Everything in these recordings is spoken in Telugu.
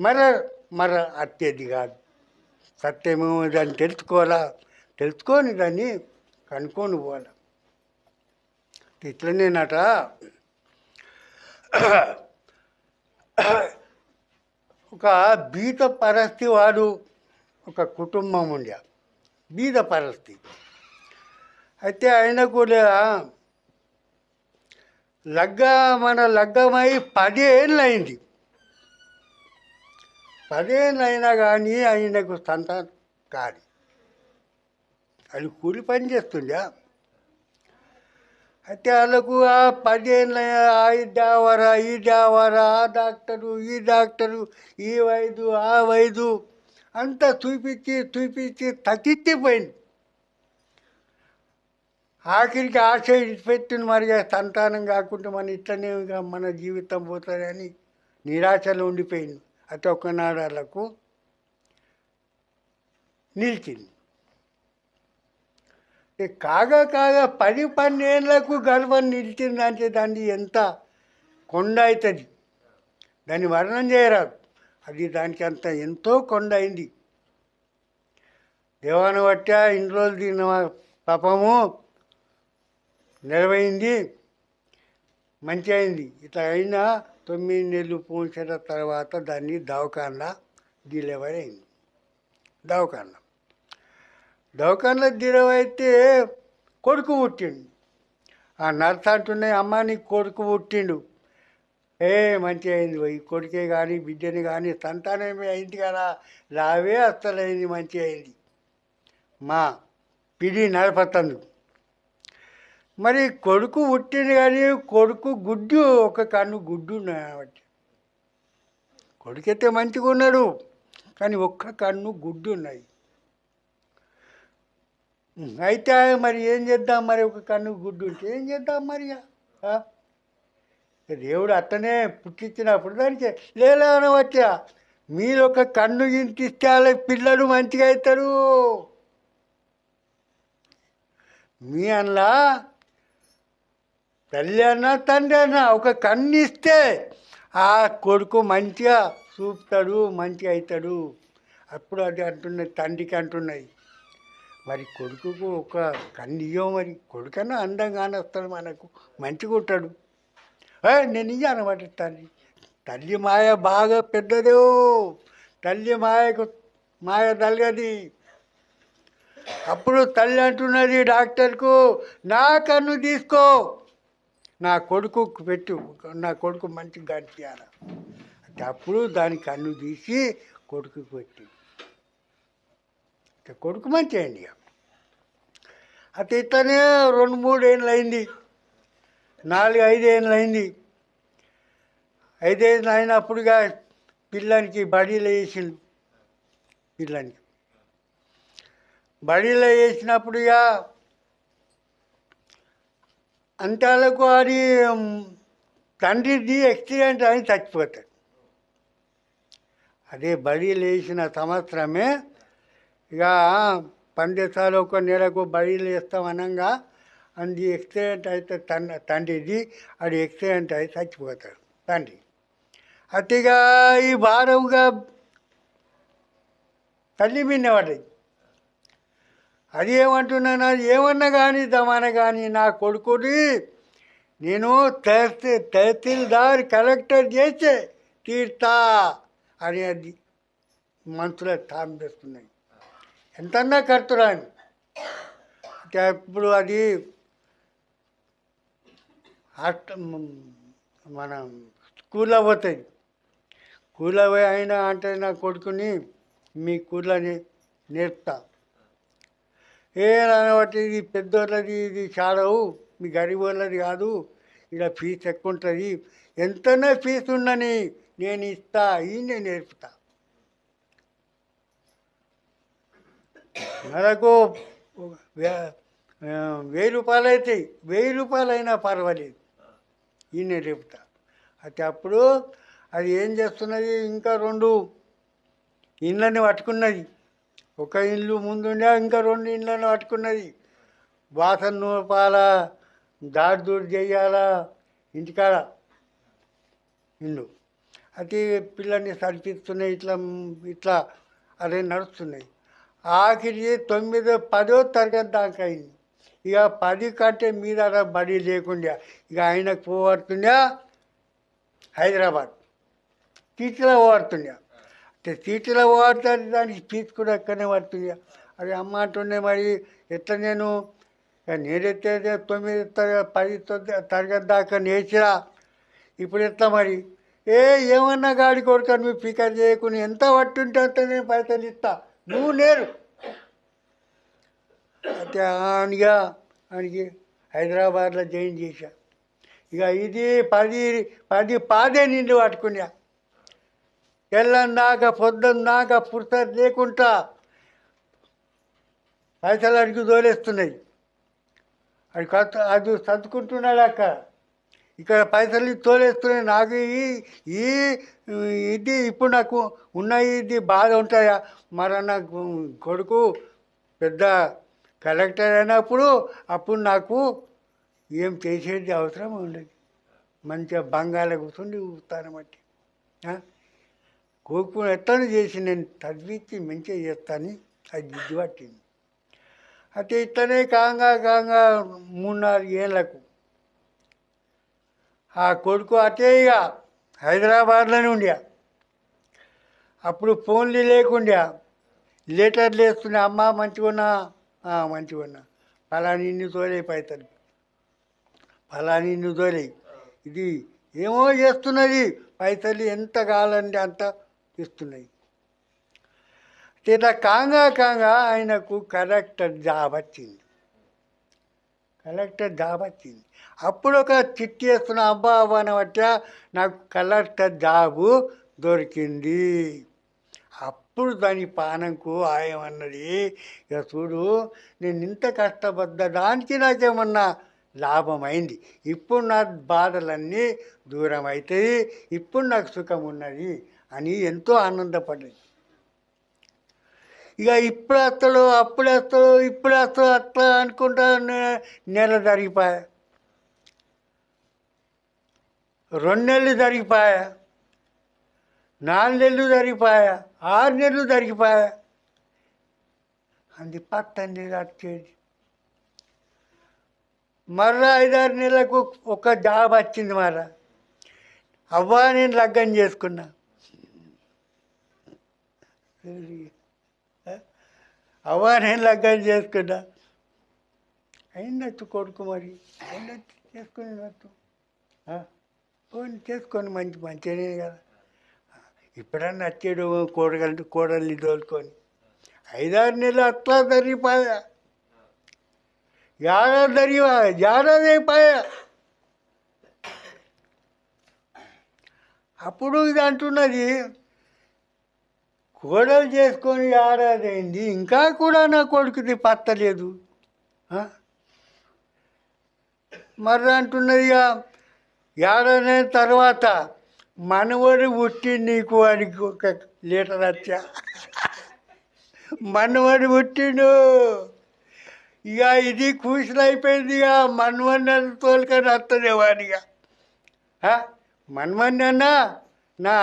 మరి మరి అత్తేది కాదు. సత్యమేమో దాన్ని తెలుసుకోవాలా? తెలుసుకొని దాన్ని కనుక్కొని పోవాలి. ఇట్లనేనట. ఒక బీద పరిస్థితి వాడు ఒక కుటుంబం ఉండే. బీద పరిస్థితి అయితే ఆయన కూడా లగ్గ మన లగ్గమై పదేళ్ళు అయింది పదేళ్ళైనా కానీ ఆయనకు సంతానం కాదు. అది కూలి పని చేస్తుండే. అయితే వాళ్ళకు ఆ పదేళ్ళ ఈ డావరా ఈ డావరా ఆ డాక్టరు ఈ డాక్టరు ఈ వైద్యు ఆ వైద్యు అంతా చూపించి చూపించి తగ్గిచ్చిపోయింది ఆఖరికి ఆశ పెట్టిన మరి సంతానం కాకుండా మన ఇట్లనే మన జీవితం పోతుందని నిరాశలో ఉండిపోయింది. అతి ఒక్కనాడు నిలిచింది. ఈ కాగా కాగా పది పన్నెండులకు గర్వం నిలిచిందంటే దాన్ని ఎంత కొండ అవుతుంది దాన్ని వర్ణం చేయరాదు. అది దానికి అంత ఎంతో కొండ అయింది దేవాన్ని బట్టా ఇన్ని రోజులు తిన్న పాపము నెరవైంది మంచి అయింది. ఇట్లా అయినా తొమ్మిది నెలలు పూసిన తర్వాత దాన్ని దవాఖానా డెలివరీ అయింది దవాఖానా దవాఖానలో డెలివరీ అయితే కొడుకు పుట్టిండు. ఆ నర్స్ అంటున్నాయి అమ్మ నీకు కొడుకు పుట్టిండు. ఏ మంచి అయింది పోయి కొడుకే కానీ బిడ్డని కానీ సంతానమే అయింది కదా లావే అస్సలైంది మంచి అయింది. మా పిడి నడపతందుకు మరి కొడుకు పుట్టింది కానీ కొడుకు గుడ్డు ఒక కన్ను గుడ్డు ఉన్నది కొడుకైతే మంచిగా ఉన్నాడు కానీ ఒక్క కన్ను గుడ్డు ఉన్నాయి. అయితే మరి ఏం చేద్దాం మరి ఒక కన్ను గుడ్డు ఉంటే ఏం చేద్దాం మరి దేవుడు అతనే పుట్టించినప్పుడు దానికి లేలేమని వచ్చా మీరు ఒక కన్ను ఇంటిస్తే వాళ్ళ పిల్లలు మంచిగా అవుతారు. మీ అన్లా తల్లి అన్నా తండ్రి అన్నా ఒక కన్ను ఇస్తే ఆ కొడుకు మంచిగా చూపుతాడు మంచిగా అవుతాడు. అప్పుడు అది అంటున్నది తండ్రికి అంటున్నాయి. మరి కొడుకుకు ఒక కన్ను ఇయ్యో మరి కొడుకన్నా అందంగానే వస్తాడు మనకు మంచిగా ఉంటాడు. ఏ, నేను ఇయ్య అనమాట తల్లి. తల్లి మాయ బాగా పెద్దదో తల్లి మాయకు మాయ తల్లిది. అప్పుడు తల్లి అంటున్నది డాక్టర్కు నా కన్ను తీసుకో. నా కొడుకు పెట్టి నా కొడుకు మంచి గడిపియాల అంటే అప్పుడు దాని కన్ను తీసి కొడుకుకి పెట్టి. కొడుకు మంచి అయింది ఇక. అయితే ఇట్లనే రెండు మూడు ఏళ్ళు అయింది. నాలుగు ఐదు ఏళ్ళు అయింది. ఐదేళ్ళు అయినప్పుడుగా పిల్లానికి బడీలో వేసిండు. పిల్లానికి. బడీలో వేసినప్పుడుగా అంతలకు అది తండ్రిది యాక్సిడెంట్ అని చచ్చిపోతాడు. అదే బడి వేసిన సంవత్సరమే ఇక పండితాలు ఒక నెలకు బడి వేస్తాం అనగా అది యాక్సిడెంట్ అయితే తన్ తండ్రిది అది యాక్సిడెంట్ అయి చచ్చిపోతాడు తండ్రి. అతిగా ఈ భారంగా తల్లి మీద అది ఏమంటున్నాను అది ఏమన్నా కానీ దమాన కానీ నా కొడుకుని నేను తహసీల్ తహసీల్దార్ కలెక్టర్ చేసే తీర్తా అని అది మనసులో తాంపేస్తున్నాయి ఎంతన్నా కడుతున్నాను అంటే ఇప్పుడు అది మన స్కూల్లో పోతుంది స్కూల్లో అయినా అంటే నా కొడుకుని మీ కూలని నేర్పుతా. ఏ అనబట్టి ఇది పెద్దోళ్ళది ఇది చాలవు మీ గరీబ్ వాళ్ళది కాదు. ఇలా ఫీజు ఎక్కువ ఉంటుంది ఎంతనే ఫీజు ఉండని నేను ఇస్తా ఈ నేను నేర్పుతా. నెలకు వెయ్యి రూపాయలు అవుతాయి వెయ్యి రూపాయలు అయినా పర్వాలేదు. ఈ నేను నేర్పుతా. అయితే అప్పుడు అది ఏం చేస్తున్నది? ఇంకా రెండు ఇళ్ళని పట్టుకున్నది. ఒక ఇల్లు ముందుండే ఇంకా రెండు ఇళ్ళని పట్టుకున్నది వాసన నూపాలా దాడి దూడి చేయాలా ఇంటికాడ ఇల్లు అది పిల్లల్ని సరిపిస్తున్నాయి ఇట్లా ఇట్లా అదే నడుస్తున్నాయి. ఆఖరి తొమ్మిదో పదో తరగతి దాకా అయింది. ఇక పది కంటే మీద బడి లేకుండా ఇక ఆయనకు పోవడుతుందా హైదరాబాద్. టీచర్ పోవడుతుందా అంటే సీట్లో పోవడుతుంది దానికి ఫీజు కూడా ఎక్కడనే పడుతుంది. అది అమ్మ అంటుండే మరి ఎట్లా నేను ఇక నేనైతే తొమ్మిది పది తరగతి దాకా నేర్చిరా ఇప్పుడు ఎట్లా మరి? ఏ ఏమన్నా గాడి కొడుక నువ్వు పికప్ చేయకుని ఎంత పట్టుంటే అంత నేను పైసలు ఇస్తా. నువ్వు నేరు. అయితే ఆయనగా ఆయనకి హైదరాబాద్లో జాయిన్ చేశా. ఇక ఇది పది పది పాదే నిండి పట్టుకున్నా. తెల్లందాక పొద్దున్నాక పుస్తకం లేకుండా పైసలు అడిగి తోలేస్తున్నాయి. అది కొత్త అది సర్దుకుంటున్నాడు అక్కడ ఇక్కడ పైసలు తోలేస్తున్నాయి. నాకు ఈ ఈ ఇది ఇప్పుడు నాకు ఉన్న ఇది బాధ ఉంటాయా? మరి నాకు కొడుకు పెద్ద కలెక్టర్ అయినప్పుడు అప్పుడు నాకు ఏం చేసేది అవసరం ఉండదు. మంచిగా బంగాళ కూర్చుండి ఊతాను బట్టి కోరుకుని ఎట్లా చేసి నేను చదివించి మంచిగా చేస్తాను అది దిద్దు పట్టింది. అయితే ఇట్లనే కాంగా కాంగా మూడు నాలుగు ఏళ్ళకు ఆ కొడుకు అటే ఇక హైదరాబాద్లోనే ఉండే. అప్పుడు ఫోన్లు లేకుండా. లెటర్లు వేస్తున్నా అమ్మ మంచిగున్నా మంచిగున్నా ఫలాని ఇన్ని తోలే పైతలు ఫలాని ఇన్ని తోలే. ఇది ఏమో చేస్తున్నది? పైసలు ఎంత కావాలంటే అంత ఇస్తున్నాయి ఇట్లా కాంగా కాంగా ఆయనకు కలెక్టర్ జాబ్ వచ్చింది. కలెక్టర్ జాబ్ వచ్చింది. అప్పుడు ఒక చిట్టి వేస్తున్న అబ్బా అబ్బా అనబట్ట నాకు కలెక్టర్ జాబు దొరికింది. అప్పుడు దాని పానంకు ఆయమన్నది ఇక చూడు నేను ఇంత కష్టపడ్డ దానికి నాకేమన్నా లాభమైంది. ఇప్పుడు నా బాధలన్నీ దూరం అవుతాయి ఇప్పుడు నాకు సుఖం ఉన్నది అని ఎంతో ఆనందపడ్డది ఇక ఇప్పుడు వస్తాడు అప్పుడు వస్తాడు ఇప్పుడు వస్తాడు అట్లా అనుకుంటా నెల జరిగిపోయా. రెండు నెలలు జరిగిపోయా. నాలుగు నెలలు జరిగిపోయా. ఆరు నెలలు జరిగిపోయా. అది పత్తండి వచ్చేది మరలా ఐదారు నెలలకు ఒక జాబ్ వచ్చింది మరలా. అవ్వా నేను లగ్గం చేసుకున్నా. అవ్వా నేను లగ్గం చేసుకున్నా. అయినట్టు కొడుకు మరి. అయిందట్టు చేసుకునేటట్టు పోనీ చేసుకొని మంచి మంచిగానే కదా. ఇప్పుడన్నా వచ్చాడు కూడగలు కూడల్ని దోలుకొని ఐదారు నెలలు అట్లా జరిగిపోయా. ఏడాది జరిగిపో ఏడాది అయిపోయా. అప్పుడు ఇది అంటున్నది కోడలు చేసుకొని ఏడాది అయింది ఇంకా కూడా నా కొడుకుది పత్తలేదు. మరి అంటున్నది ఇక ఏడాది తర్వాత మనవడు పుట్టి నీకు వాడికి ఒక లీటర్ వచ్చా మనవడు పుట్టిండు. ఇక ఇది కూసులు అయిపోయింది ఇక మనవడిని తోలుకొని వస్తుంది వాడిగా మనమని నా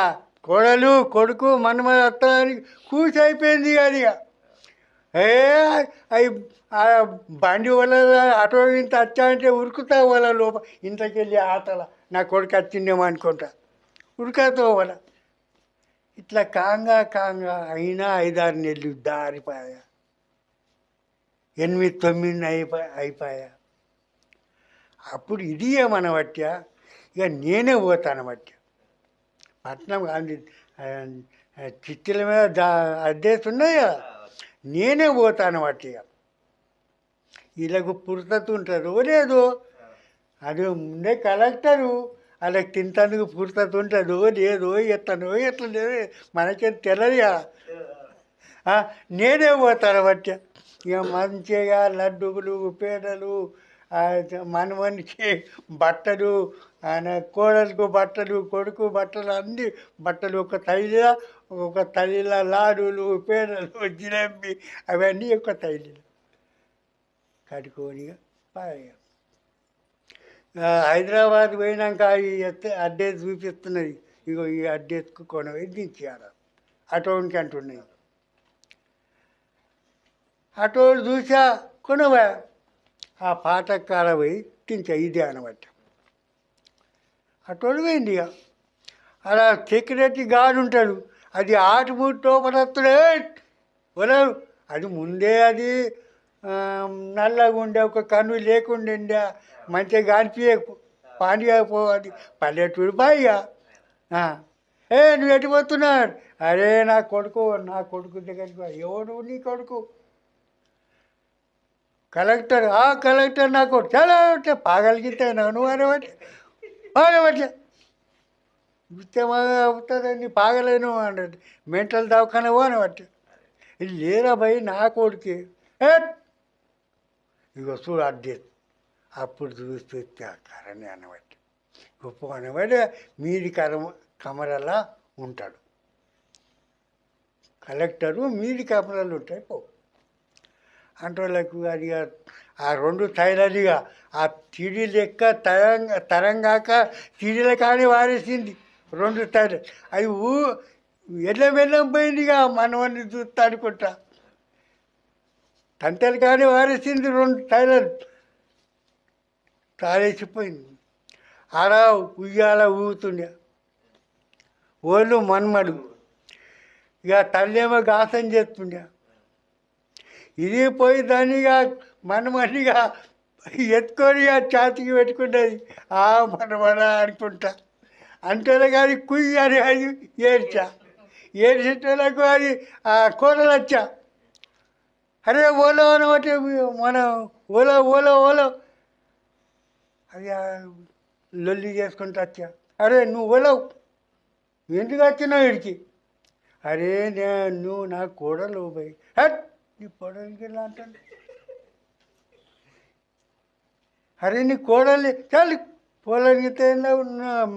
కోడలు కొడుకు మనమని వస్తానికి కూసి అయిపోయింది అది. ఇక ఏ అవి బండి వల్ల అటో ఇంత వచ్చా అంటే ఉరుకుతా వాళ్ళ లోప ఇంతకెళ్ళి ఆటల. నా కొడుకు వచ్చిందేమో అనుకుంటా. ఉరుకతో వాళ్ళ. ఇట్లా కాంగా కాంగా అయినా ఐదారు నెలలు దారిపోయా. ఎనిమిది తొమ్మిది అయిపోయా అయిపోయా. అప్పుడు ఇది ఏమనబట్టా? ఇక నేనే పోతానబట్ట. పట్నం చిట్టిల మీద దా అడ్డేసి ఉన్నాయి కదా. నేనే పోతాను ఇక. వీళ్ళకు పుర్తత ఉంటుందో లేదో. అది ముందే కలెక్టరు వాళ్ళకి తింటానికి పుర్తత ఉంటుందో లేదో ఎట్లనో ఎట్లా లేదో మనకేం తెలియదు నేనే పోతాను బట్టి ఇక మంచిగా లడ్డులు పేడలు మనవనికి బట్టలు ఆయన కోడలకు బట్టలు కొడుకు బట్టలు అన్ని బట్టలు ఒక తైలిలా ఒక తల్లిలా లాడులు పేడలు జిలేబీ అవన్నీ ఒక తైలీలు. కట్టుకొని హైదరాబాద్ పోయినాక ఈ అడ్డే చూపిస్తున్నది. ఇగో ఈ అడ్డెత్తుకు కొనవై దించేయాలి అటోనికి అంటున్నాయి. అటోడు చూసా కొనవా? ఆ పాట కాడ పోయి దించా ఇదే అనమాట. అటు పోయింది ఇక అలా సెక్యూరిటీ గార్డ్ ఉంటాడు. అది ఆటుమూటి తోపడత్తుడే వదలు అది ముందే అది నల్లగా ఉండే ఒక కన్ను లేకుండా మంచిగా కానిపి పాండియకపో అది పల్లెటూరు బాయిగా ఏ నువ్వు ఎటు పోతున్నాడు అరే నా కొడుకు నా కొడుకు దగ్గరికి ఎవడు నీ కొడుకు? కలెక్టర్ ఆ కలెక్టర్ నాకు చాలా అంటే పాగలిగితే నువ్వు అనబట్టి పాగబట్లే ఉత్తమంగా నీ పాగలేను అన్నది మెంటల్ దవాఖాన అనబట్టి ఇది లేరా భయ్ నా కొడుకే? ఇక చూడు అడ్డే అప్పుడు చూస్తే కరణి అనబట్టి గొప్ప అనబట్టి మీది కరం కమరలా ఉంటాడు. కలెక్టరు మీది కమరలు ఉంటాయి పో. అంటోళ్ళకు అది ఆ రెండు తైలదిగా ఆ తిడి లెక్క తరంగ తరంగాక తిడిల కానీ వారేసింది. రెండు తైలు అవి ఊ ఎల్ల వెళ్ళం పోయిందిగా మనవన్ని చూస్తా అనుకుంటా. తంతలు కానీ వారేసింది రెండు తైలలు తారేసిపోయింది ఆడ ఉయ్యాల ఊగుతుండే. ఓళ్ళు మన్మడు. ఇక తల్లేమో గాసం చేస్తుండే. ఇది పోయి దానిగా మనమనిగా ఎత్తుకొని ఆ ఛాతికి పెట్టుకున్నది. ఆ మనమన అనుకుంటా. అంటే కానీ కుయ్యి అని అది ఏడ్చా. ఏడ్చేటోళ్ళకు అది ఆ కూరలు వచ్చా. అరే ఓలో అనమాట మన ఓలో ఓలో ఓలో. అది లొల్లి చేసుకుంటూ వచ్చా. అరే నువ్వు ఓలవు. ఎందుకు వచ్చినావు ఇడికి అరే నే నువ్వు నా కూడలు పోయి హట్! నీ పొడలికి ఎలా అంటాడు అరే నీ కోడలి చాలి కోడలిగితే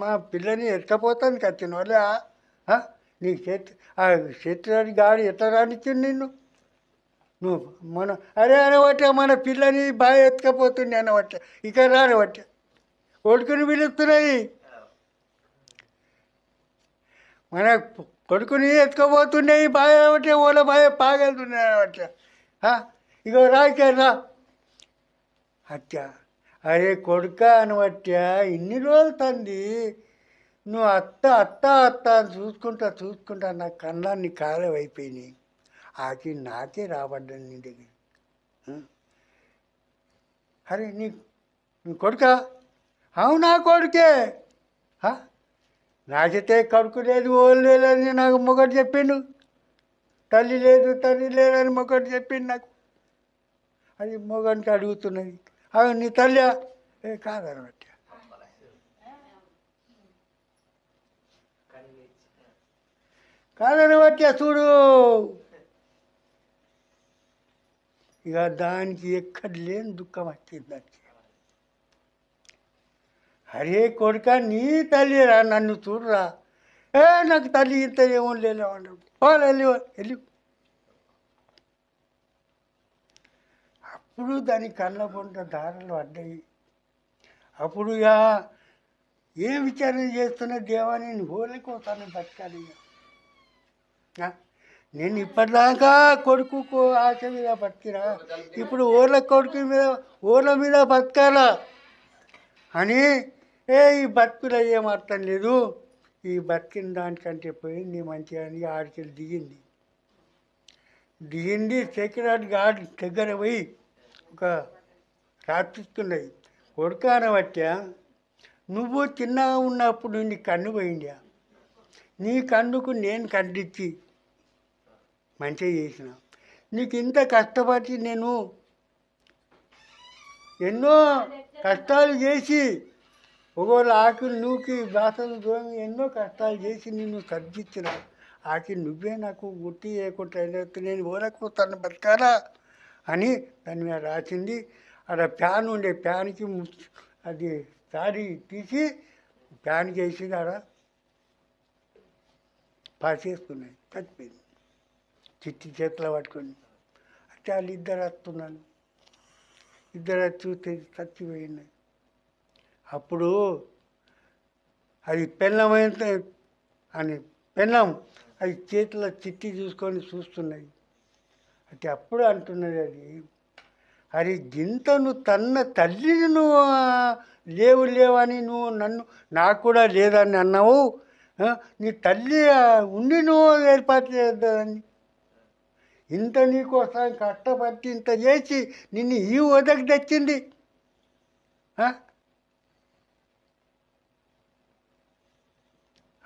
మా పిల్లని ఎత్తపోతాను వచ్చిన వాళ్ళే నీ చేతి ఆ చేతి గాడి ఎట్లా రానిచ్చింది నిన్ను? నువ్వు మన అరే అనవట్టే మన పిల్లని బాగా ఎత్తకపోతుంది అనవట్టే ఇక రానవట్టే. ఒడుకుని పిలుస్తున్నాయి. మన కొడుకుని ఎత్తుకోబోతున్నాయి బాగా ఒకటే ఓల బాగా పాగలుతున్నాయి అనమాట ఇగో రాకే రా. అరే కొడుక అనబట్టా ఇన్ని రోజులు తంది నువ్వు అత్త అత్త అత్త అని చూసుకుంటా చూసుకుంటా నా కన్నాన్ని కాలం అయిపోయినాయి. ఆకి నాకే రాబడ్డాను నీ దగ్గర. అరే నీ నీ కొడుక? అవునా కొడుకే? నాకైతే కడుకు లేదు ఓళ్ళు లేదని నాకు మొగడు చెప్పిండు. తల్లి లేదు తల్లి లేదని మొగడు చెప్పిండు నాకు. అది మొగనికి అడుగుతున్నది. అవి నీ తల్లి ఏ కాదనమాట కాదనబట్టి చూడు. ఇక దానికి ఎక్కడ లేని దుఃఖం వచ్చింది దానికి అరే కొడుక నీ తల్లిరా నన్ను చూడరా? ఏ నాకు తల్లి ఇంత ఏమో లేదు వాళ్ళు వెళ్ళి వెళ్ళి. అప్పుడు దాని కళ్ళ పొంట దారులు పడ్డాయి. అప్పుడు ఇక ఏ విచారణ చేస్తున్న దేవా నేను హోలికోసాను బతకాలి. ఇక. నేను ఇప్పటిదాకా కొడుకు ఆశ మీద బతికినా ఇప్పుడు ఓళ్ళ కొడుకు మీద ఓళ్ళ మీద బతకాలా? అని ఏ ఈ బతుకులో ఏం అర్థం లేదు. ఈ బతికిన దానికంటే పోయింది మంచిగా అని ఆడికెళ్ళి దిగింది. దిగింది సెక్యూరిటీ గార్డ్ దగ్గర పోయి ఒక రాపిస్తున్నది కొడుకాన బట్టా నువ్వు చిన్నగా ఉన్నప్పుడు నీ కన్ను పోయిందా నీ కన్నుకు నేను కండిచ్చి మంచిగా చేసిన. నీకు ఇంత కష్టపడి నేను ఎన్నో కష్టాలు చేసి ఒకవేళ ఆకిలు నూకి బాసలు దోమి ఎన్నో కష్టాలు చేసి నిన్ను సర్దించిన ఆకి నువ్వే నాకు గుట్టి చేయకుండా అయినట్టు నేను తను బతకాలా అని దాని మీద రాసింది. అక్కడ ఫ్యాన్ ఉండే ఫ్యాన్కి ము- అది సారీ తీసి ఫ్యాన్కి వేసింది ఆడ. పాసేసుకున్నాయి చచ్చిపోయింది. చిట్టి చేతిలో పట్టుకొని. అంటే వాళ్ళు ఇద్దరు వస్తున్నాను ఇద్దరు వచ్చి చూస్తే చచ్చిపోయింది అప్పుడు అది పెళ్ళమైన అని పెన్నాం అది చేతిలో చిట్టి చూసుకొని చూస్తున్నాయి. అంటే అప్పుడు అంటున్నది అది అరే గింత నువ్వు తన్న తల్లిని నువ్వు లేవు లేవని నువ్వు నన్ను నాకు కూడా లేదని అన్నావు. నీ తల్లి ఉండి నువ్వు ఏర్పాటు చేద్దాన్ని ఇంత నీకోసం కష్టపట్టి ఇంత చేసి నిన్ను ఈ వదకి తెచ్చింది.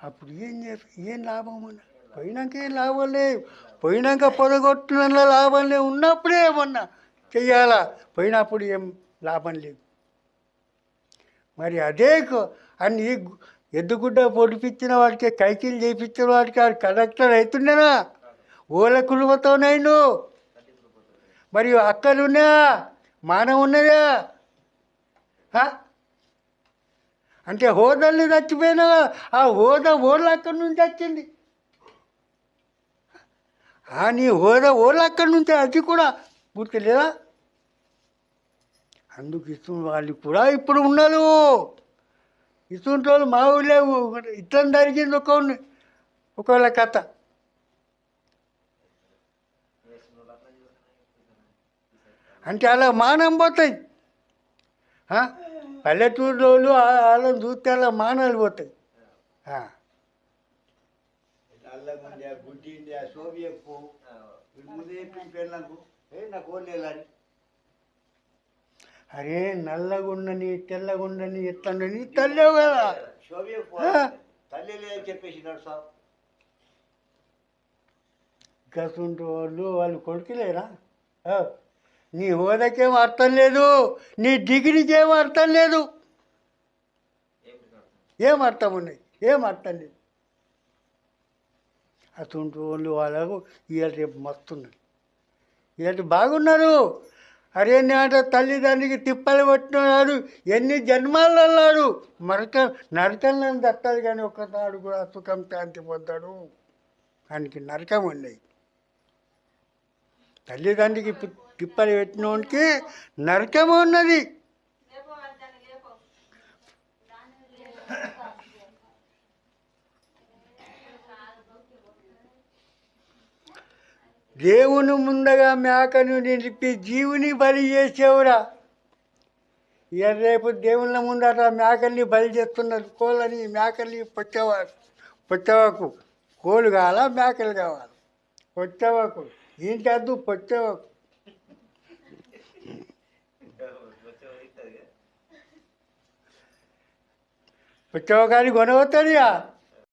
అప్పుడు ఏం ఏం లాభం అన్న పోయినాక ఏం లాభం లేవు. పోయినాక పొరగొట్టిన లాభం లేవు. ఉన్నప్పుడే ఏమన్నా చెయ్యాలా? పోయినప్పుడు ఏం లాభం లేదు మరి అదే అన్ని ఎద్దుగుడ్డ పొడిపించిన వాడికి కైకిలు చేయించిన వాడికి ఆడు కలెక్టర్ అవుతుండేనా ఓల కులువతోనైను. మరియు అక్కలున్నా మానవ ఉన్నదా అంటే హోదల్ని చచ్చిపోయినా ఆ హోదా ఓళ్ళు అక్కడి నుంచి వచ్చింది. ఆ నీ హోదా ఓళ్ళు అక్కడి నుంచి అది కూడా గుర్తులేదా? అందుకు ఇస్తున్న వాళ్ళు కూడా ఇప్పుడు ఉన్నారు. ఇస్తుంటే వాళ్ళు మా ఊళ్ళే ఇట్లా జరిగింది ఒక ఒకవేళ కథ. అంటే అలా మానం పోతాయి. ఆ? పల్లెటూరులో వాళ్ళని చూస్తే అలా మానాలు పోతాయి అరే నల్లగుండని తెల్లగుండని ఎట్లండని తల్లేవు కదా. తల్లి లేదని చెప్పేసినాడు సార్ వాళ్ళు వాళ్ళు కొడుకులేరా. నీ హోదాకేం అర్థం లేదు నీ డిగ్రీకి ఏం అర్థం లేదు. ఏం అర్థం ఉన్నాయి? ఏం అర్థం లేదు. అటువంటి వాళ్ళు వాళ్ళకు ఇవాళ రేపు మస్తున్నారు. ఇలాంటి బాగున్నారు? అరే నాట తల్లిదండ్రికి తిప్పలు పట్టినాడు ఎన్ని జన్మాలు అన్నాడు. మరక నరకం దట్టాలి కానీ ఒక్కసారి కూడా సుఖం శాంతి పొందాడు. దానికి నరకం ఉన్నాయి తల్లిదండ్రికి తి- పెట్టినోనికి నరకము ఉన్నది. దేవుని ముందగా మేకను నిలిపి జీవుని బలి చేసేవురా. ఇక రేపు దేవుళ్ళ ముందట మేకల్ని బలి చేస్తున్నారు. కోళ్ళని మేకల్ని పొట్టేవారు పొచ్చవాకు కోళ్ళు కావాలా మేకలు కావాలి? పొచ్చవాకు ఏంటి उच्च गाडी घोणवतरी या